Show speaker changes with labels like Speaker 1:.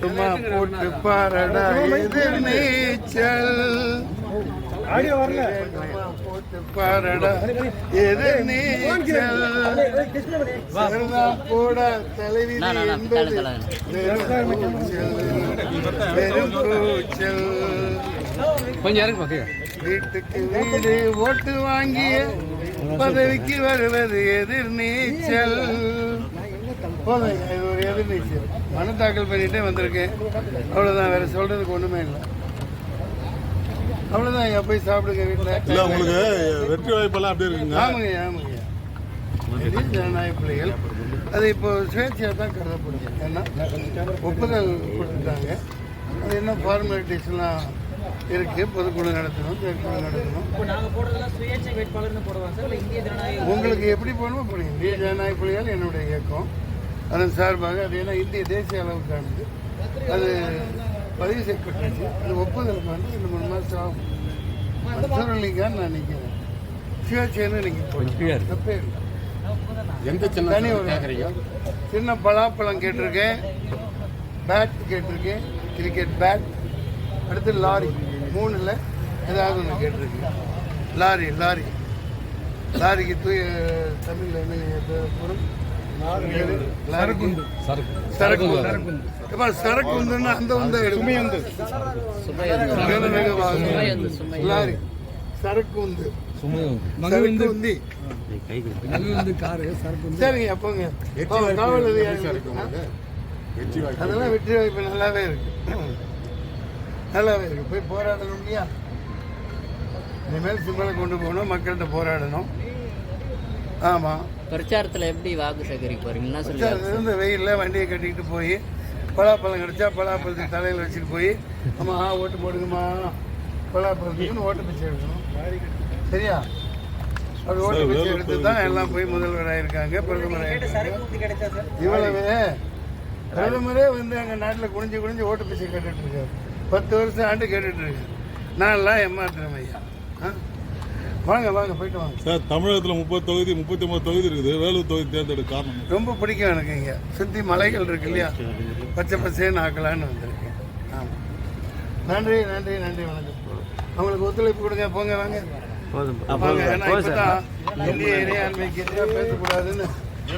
Speaker 1: சும்மா போட்டு பாரடா இது நீச்சல்.
Speaker 2: கொஞ்சம்
Speaker 1: வீட்டுக்கு வீடு ஓட்டு வாங்கிய பதவிக்கு வருவது எதிர் நீச்சல். போதும் இது ஒரு எதிர் நீச்சல். மனு தாக்கல் பண்ணிட்டே வந்திருக்கேன். அவ்வளோதான் வேற சொல்றதுக்கு ஒண்ணுமே இல்லை. அவ்வளோதான் ஐயா போய் சாப்பிடுங்க
Speaker 3: இல்ல
Speaker 1: வீட்டில்
Speaker 3: உங்களுக்கு வெற்றி வாய்ப்பெல்லாம் அப்படி இருக்குங்க.
Speaker 1: ஆமாங்க ஆமாங்க. ஜனநாயக பிள்ளைகள் அது இப்போ சுயேட்சையாக தான் கருதப்படுது. ஏன்னா ஒப்புதல் கொடுத்துட்டாங்க. அது என்ன ஃபார்மாலிட்டிஸ்லாம் இருக்கு. பொதுக்குழு நடத்தணும் செயற்குழு நடத்தணும். உங்களுக்கு எப்படி போகணுமோ போடுங்க இந்திய ஜனநாயக புலிகள் என்னுடைய இயக்கம். அதன் சார்பாக அது ஏன்னா இந்திய தேசிய அளவுக்கானது அது பதிவு செய்யப்பட்டுச்சு அது ஒப்புதலுக்கு வந்து ரெண்டு மூணு மாதம் ஆகும். அலிகான் நான் நிற்கிறேன் சுயேட்சைன்னு நீங்கள் போய் தப்பே இல்லை.
Speaker 3: எந்த
Speaker 1: தனி ஒரு சின்ன பலாப்பழம் கேட்டிருக்கேன். பேட் கேட்டிருக்கேன். கிரிக்கெட் பேட் அடுத்து லாரி மூணுல ஏதாவது ஒன்று கேட்டிருக்கேன். லாரி லாரி லாரிக்கு தூய தமிழில் என்ன பொருள் உந்துன்னா அந்த உந்த எடுக்கும்
Speaker 4: சுமையுந்து, சுமை.
Speaker 1: லாரி சரக்கு உந்து சரக்கு உந்தி சரிங்க போங்க போங்க, காவல் அதெல்லாம் வெற்றி வாய்ப்பு நல்லாவே இருக்கு. நல்லாவே இருக்கு. போய் போராடணும் இல்லையா? இனிமேல் சிம்மலை கொண்டு போகணும் மக்கள்கிட்ட போராடணும். ஆமாம்
Speaker 4: பிரச்சாரத்துல எப்படி வாக்கு சேகரிக்க போறீங்கன்னா சொல்லுங்க
Speaker 1: இருந்த வெயிலில் வண்டியை கட்டிக்கிட்டு போய் பலாப்பழம் கிடைச்சா பலாப்பழத்துக்கு தலையில் வச்சுட்டு போய் அம்மா ஆ, ஓட்டு போடுங்கம்மா. பலாப்பழத்துக்குன்னு ஓட்டு பிச்சை எடுக்கணும். சரியா? அது ஓட்டு பிச்சை எடுத்து தான் எல்லாம் போய் முதல்வராக இருக்காங்க பிரதமராக இவ்வளவு பிரதமரே வந்து எங்கள் நாட்டில் குனிஞ்சு குனிஞ்சு ஓட்டு பிச்சை கேட்டுட்டு இருக்காரு. பத்து வருஷம் ஆண்டு கேட்டுட்டு இருக்கு நான்லாம் ஏமாத்துறேன் ஐயா. ஆ? வாங்க வாங்க போயிட்டு வாங்க.
Speaker 3: சார் தமிழகத்தில் முப்பது தொகுதி முப்பத்தி ஒன்பது தொகுதி இருக்குது. வேலூர் தொகுதி தேர்ந்தெடுக்க காரணம்
Speaker 1: ரொம்ப பிடிக்கும் எனக்கு இங்கே. சுற்றி மலைகள் இருக்கு இல்லையா? பச்சை பச்சைன்னு ஆக்கலான்னு வந்திருக்கேன். ஆமாம் நன்றி நன்றி நன்றி வணக்கம். அவங்களுக்கு ஒத்துழைப்பு கொடுங்க போங்க வாங்க. வாங்க ஏன்னா இப்பதான் இந்திய இறையாண்மைக்கு எதிராக பேசக்கூடாதுன்னு